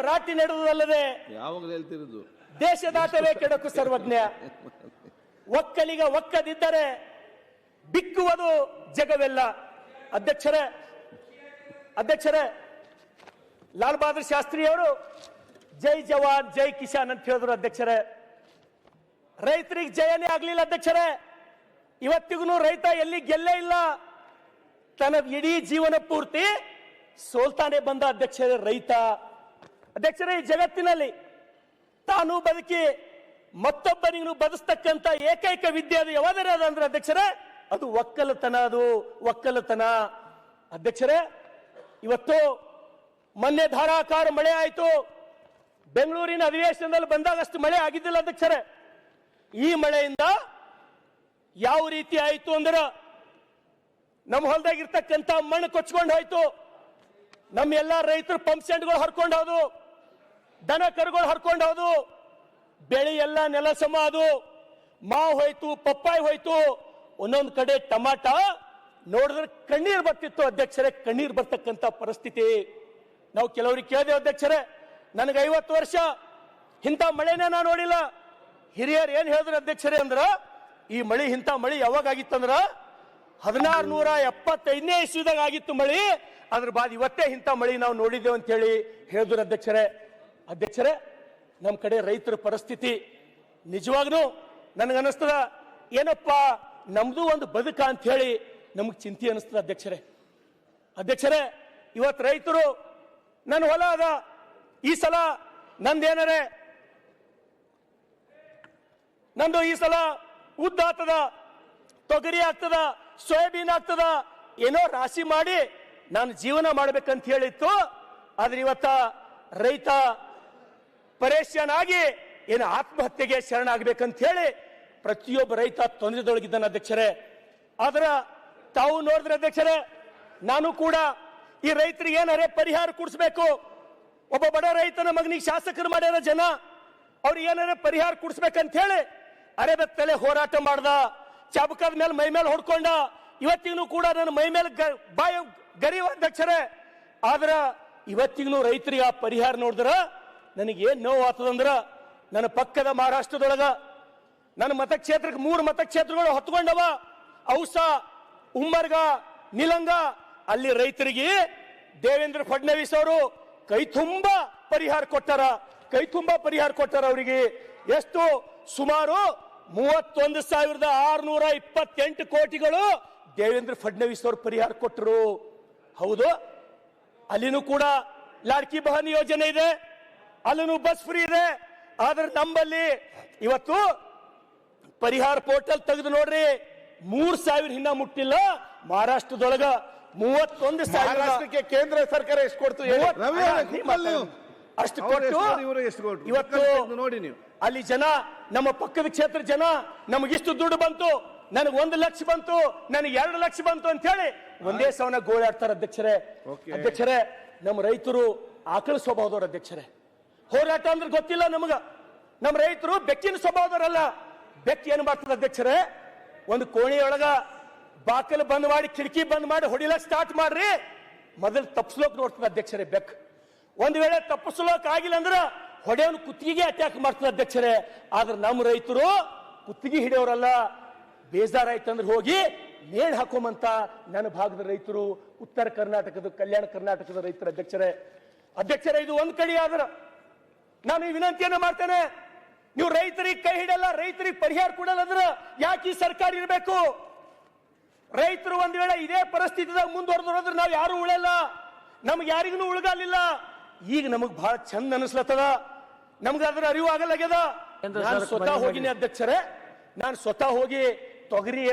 ರಾಟಿ ನಡೆದಲ್ಲದೆ ಯಾವಾಗಲೂ ಹೇಳ್ತಿರೋದು. ದೇಶದಾಟವೇ ಕೆಡಕು ಸರ್ವಜ್ಞ. ಒಕ್ಕಲಿಗ ಒಕ್ಕದಿದ್ದರೆ ಬಿಕ್ಕುವುದು ಜಗವೆಲ್ಲ. ಅಧ್ಯಕ್ಷರೇ ಅಧ್ಯಕ್ಷರೇ ಲಾಲ್ ಬಹದ್ದೂರ್ ಶಾಸ್ತ್ರಿ ಅವರು ಜೈ ಜವಾನ್ ಜೈ ಕಿಶಾನ್ ಅಂತ ಹೇಳಿದ್ರು ಅಧ್ಯಕ್ಷರೇ. ರೈತರಿಗೆ ಜಯನೇ ಆಗ್ಲಿಲ್ಲ ಅಧ್ಯಕ್ಷರೇ. ಇವತ್ತಿಗೂ ರೈತ ಎಲ್ಲಿ ಗೆಲ್ಲೇ ಇಲ್ಲ. ತನ್ನ ಇಡೀ ಜೀವನ ಪೂರ್ತಿ ಸೋಲ್ತಾನೆ ಬಂದ ಅಧ್ಯಕ್ಷರೇ ರೈತ. ಅಧ್ಯಕ್ಷರೇ, ಈ ಜಗತ್ತಿನಲ್ಲಿ ತಾನು ಬದುಕಿ ಮತ್ತೊಬ್ಬರಿಗೂ ಬದಸ್ತಕ್ಕಂತ ಏಕೈಕ ವಿದ್ಯೆ ಅದು ಯಾವ್ದಾರ ಅದ ಅಂದ್ರೆ ಅಧ್ಯಕ್ಷರೇ, ಅದು ಒಕ್ಕಲತನ ಅದು, ಒಕ್ಕಲತನ. ಅಧ್ಯಕ್ಷರೇ, ಇವತ್ತು ಮೊನ್ನೆ ಧಾರಾಕಾರ ಮಳೆ ಆಯಿತು. ಬೆಂಗಳೂರಿನ ಅಧಿವೇಶನದಲ್ಲಿ ಬಂದಾಗ ಅಷ್ಟು ಮಳೆ ಆಗಿದ್ದಿಲ್ಲ ಅಧ್ಯಕ್ಷರೇ. ಈ ಮಳೆಯಿಂದ ಯಾವ ರೀತಿ ಆಯಿತು ಅಂದ್ರೆ ನಮ್ಮ ಹೊಲದಾಗಿರ್ತಕ್ಕಂಥ ಮಣ್ಣು ಕೊಚ್ಕೊಂಡು ಹೋಯ್ತು. ನಮ್ಮ ಎಲ್ಲ ರೈತರು ಪಂಪ್ ಸೆಂಟ್ಗಳು ಹರ್ಕೊಂಡು ಹೋದು. ದನ ಕರುಗಳು ಹರ್ಕೊಂಡು ಹೋದು, ಬೆಳೆ ಎಲ್ಲ ನೆಲ ಸಮ ಅದು ಮಾವು ಹೋಯ್ತು, ಪಪ್ಪಾಯಿ ಹೋಯ್ತು, ಒಂದೊಂದು ಕಡೆ ಟಮಾಟ, ನೋಡಿದ್ರೆ ಕಣ್ಣೀರ್ ಬರ್ತಿತ್ತು ಅಧ್ಯಕ್ಷರೇ, ಕಣ್ಣೀರ್ ಬರ್ತಕ್ಕಂಥ ಪರಿಸ್ಥಿತಿ. ನಾವು ಕೆಲವರಿಗೆ ಕೇಳಿದೆ ಅಧ್ಯಕ್ಷರೇ, ನನಗೆ ಐವತ್ತು ವರ್ಷ, ಇಂಥ ಮಳೆನೇ ನಾ ನೋಡಿಲ್ಲ. ಹಿರಿಯರು ಏನು ಹೇಳಿದ್ರು ಅಧ್ಯಕ್ಷರೇ ಅಂದ್ರ, ಈ ಮಳಿ, ಇಂಥ ಮಳಿ ಯಾವಾಗ ಆಗಿತ್ತಂದ್ರ ಹದಿನಾರು ನೂರ ಎಪ್ಪತ್ತೈದನೇ ಇಸ್ವಿದಾಗ ಆಗಿತ್ತು ಮಳಿ, ಅದ್ರ ಬಾದ್ ಇವತ್ತೇ ಇಂಥ ಮಳಿ ನಾವು ನೋಡಿದ್ದೇವೆ ಅಂತೇಳಿ ಹೇಳಿದ್ರು ಅಧ್ಯಕ್ಷರೇ. ಅಧ್ಯಕ್ಷರೇ ನಮ್ಮ ಕಡೆ ರೈತರ ಪರಿಸ್ಥಿತಿ ನಿಜವಾಗ್ಲೂ ನನಗನ್ನಿಸ್ತದ. ಏನಪ್ಪ, ನಮ್ದು ಒಂದು ಬದುಕ ಅಂತ ಹೇಳಿ ನಮಗೆ ಚಿಂತೆ ಅನಿಸ್ತದ ಅಧ್ಯಕ್ಷರೇ. ಅಧ್ಯಕ್ಷರೇ ಇವತ್ತು ರೈತರು ನನ್ನ ಹೊಲ ಅದ ಈ ಸಲ ನಂದೇನರೆ, ನಂದು ಈ ಸಲ ಉದ್ದ ಆಗ್ತದ, ತೊಗರಿ ಆಗ್ತದ, ಸೋಯಾಬೀನ್ ಆಗ್ತದ, ಏನೋ ರಾಶಿ ಮಾಡಿ ನಾನು ಜೀವನ ಮಾಡ್ಬೇಕಂತ ಹೇಳಿತ್ತು. ಆದ್ರೆ ಇವತ್ತ ರೈತ ಪರೇಶಾನ್ ಆಗಿ ಏನು ಆತ್ಮಹತ್ಯೆಗೆ ಶರಣಾಗಬೇಕಂತ ಹೇಳಿ ಪ್ರತಿಯೊಬ್ಬ ರೈತ ತೊಂದರೆದೊಳಗಿದ್ದಾನೆ ಅಧ್ಯಕ್ಷರೇ. ಆದ್ರ ತಾವು ನೋಡಿದ್ರೆ ಅಧ್ಯಕ್ಷರೇ, ನಾನು ಕೂಡ ಈ ರೈತರಿಗೆ ಏನಾರೆ ಪರಿಹಾರ ಕೊಡಿಸ್ಬೇಕು. ಒಬ್ಬ ಬಡ ರೈತನ ಮಗನಿಗೆ ಶಾಸಕರು ಮಾಡ್ಯಾರ ಜನ, ಅವ್ರಿಗೆ ಏನಾರ ಪರಿಹಾರ ಕೊಡಿಸ್ಬೇಕಂತ ಹೇಳಿ ಅರೆಬೆತ್ತಲೆ ಹೋರಾಟ ಮಾಡ್ದ, ಚಾಬಕದ ಮೇಲೆ ಮೈ ಮೇಲೆ ಹೊಡ್ಕೊಂಡ, ಇವತ್ತಿಗೂ ಕೂಡ ನನ್ನ ಮೈ ಮೇಲೆ ಬಾಯ ಗರಿವ ಅಧ್ಯಕ್ಷರೇ. ಆದ್ರ ಇವತ್ತಿಗೂ ರೈತರಿಗೆ ಆ ಪರಿಹಾರ ನೋಡಿದ್ರ ನನಗೆ ಏನ್ ನೋವು ಆಗ್ತದಂದ್ರ ನನ್ನ ಪಕ್ಕದ ಮಹಾರಾಷ್ಟ್ರದೊಳಗ ನನ್ನ ಮತಕ್ಷೇತ್ರಕ್ಕೆ ಮೂರು ಮತಕ್ಷೇತ್ರಗಳು ಹೊತ್ಕೊಂಡವ. ಔಸ, ಉಮ್ಮರ್ಗ, ನಿಲಂಗ. ಅಲ್ಲಿ ರೈತರಿಗೆ ದೇವೇಂದ್ರ ಫಡ್ನವೀಸ್ ಅವರು ಕೈ ತುಂಬಾ ಪರಿಹಾರ ಕೊಟ್ಟಾರ. ಕೈ ತುಂಬಾ ಪರಿಹಾರ ಕೊಟ್ಟಾರ ಅವರಿಗೆ. ಎಷ್ಟು? ಸುಮಾರು ಮೂವತ್ತೊಂದು ಸಾವಿರದ ಆರುನೂರ ಇಪ್ಪತ್ತೆಂಟು ಕೋಟಿಗಳು ದೇವೇಂದ್ರ ಫಡ್ನವೀಸ್ ಅವರು ಪರಿಹಾರ ಕೊಟ್ಟರು ಹೌದು. ಅಲ್ಲಿನೂ ಕೂಡ ಲಾಡ್ಕಿ ಬಹನ್ ಯೋಜನೆ ಇದೆ. ಅಲ್ಲೂ ಬಸ್ ಫ್ರೀ ಇದೆ ಆದ್ರೆ ನಮ್ಮಲ್ಲಿ ಇವತ್ತು ಪರಿಹಾರ ಪೋರ್ಟಲ್ ತೆಗೆದು ನೋಡ್ರಿ ಮೂರ್ ಸಾವಿರ ಹಿನ್ನ ಮುಟ್ಟಿಲ್ಲ ಮಹಾರಾಷ್ಟ್ರದೊಳಗ ಮೂವತ್ತೊಂದು ಸಾವಿರ ಕೇಂದ್ರ ಸರ್ಕಾರ ಎಷ್ಟು ಕೊಡ್ತು. ಅಷ್ಟು ಕೊಟ್ಟು? ಇವತ್ತು ನೋಡಿ ನೀವು. ಅಲ್ಲಿ ಜನ ನಮ್ಮ ಪಕ್ಕದ ಕ್ಷೇತ್ರ ಜನ ನಮಗಿಷ್ಟು ದುಡ್ಡು ಬಂತು ನನಗೆ ಒಂದು ಲಕ್ಷ ಬಂತು ನನಗೆ ಎರಡು ಲಕ್ಷ ಬಂತು ಅಂತ ಹೇಳಿ ಒಂದೇ ಸವನ ಗೋಳಾಡ್ತಾರೆ ಅಧ್ಯಕ್ಷರೇ. ಅಧ್ಯಕ್ಷರೇ ನಮ್ಮ ರೈತರು ಆಕಳಿಸಬಹುದವ್ರ ಅಧ್ಯಕ್ಷರೇ ಹೋರಾಟ ಅಂದ್ರೆ ಗೊತ್ತಿಲ್ಲ ನಮಗ. ನಮ್ಮ ರೈತರು ಬೆಕ್ಕಿನ ಸ್ವಭಾವದವರಲ್ಲ ಬೆಕ್ಕು ಏನು ಮಾಡ್ತದೆ ಅಧ್ಯಕ್ಷರೇ? ಒಂದು ಕೋಣಿಯೊಳಗ ಬಾಕಲು ಬಂದ್ ಮಾಡಿ, ಕಿಟಕಿ ಬಂದ್ ಮಾಡಿ ಹೊಡಿಲಕ್ ಸ್ಟಾರ್ಟ್ ಮಾಡ್ರಿ. ಮೊದಲು ತಪ್ಪಿಸ್ಲೋಕ್ ನೋಡ್ತದೆ ಅಧ್ಯಕ್ಷರೇ ಬೆಕ್ ಒಂದ್ ವೇಳೆ ತಪ್ಪಿಸ್ಲೋಕ್ ಆಗಿಲ್ಲ ಅಂದ್ರ ಹೊಡೆಯವನು ಕುತ್ತಿಗೆ ಅಟ್ಯಾಕ್ ಮಾಡ್ತದೆ ಅಧ್ಯಕ್ಷರೇ. ಆದ್ರೆ ನಮ್ಮ ರೈತರು ಕುತ್ತಿಗೆ ಹಿಡಿಯೋರಲ್ಲ. ಬೇಜಾರಾಯ್ತಂದ್ರೆ ಹೋಗಿ ನೇಣ್ ಹಾಕೋಮಂತ ನನ್ನ ಭಾಗದ ರೈತರು. ಉತ್ತರ ಕರ್ನಾಟಕದ, ಕಲ್ಯಾಣ ಕರ್ನಾಟಕದ ರೈತರ ಅಧ್ಯಕ್ಷರೇ. ಅಧ್ಯಕ್ಷರೇ, ಇದು ಒಂದ್ ಕಡೆ ಆದ್ರ ನಾನು ಈ ವಿನಂತಿಯನ್ನ ಮಾಡ್ತೇನೆ ನೀವು ರೈತರಿಗೆ ಕೈ ಹಿಡಲ್ಲ ರೈತರಿಗೆ ಪರಿಹಾರ ಕೊಡಲ್ಲ ಅಂದ್ರೆ ಯಾಕೆ ಈ ಸರ್ಕಾರ ಇರಬೇಕು? ರೈತರು ಒಂದ್ ವೇಳೆ ಇದೇ ಪರಿಸ್ಥಿತಿದಾಗ ಮುಂದುವರೆದ್ರೆ ನಾವು ಯಾರು ಉಳಲ್ಲ ನಮ್ಗೆ ಯಾರಿಗೂ ಉಳಗಾಲಿಲ್ಲ. ಈಗ ನಮಗ್ ಬಹಳ ಚಂದ ಅನಿಸ್ಲತ್ತದ. ನಮ್ಗೆ ಅದ್ರ ಅರಿವು ಆಗಲಾಗ್ಯದ. ನಾನು ಸ್ವತಃ ಹೋಗಿನಿ ಅಧ್ಯಕ್ಷರೇ. ನಾನು ಸ್ವತಃ ಹೋಗಿ ತೊಗರಿ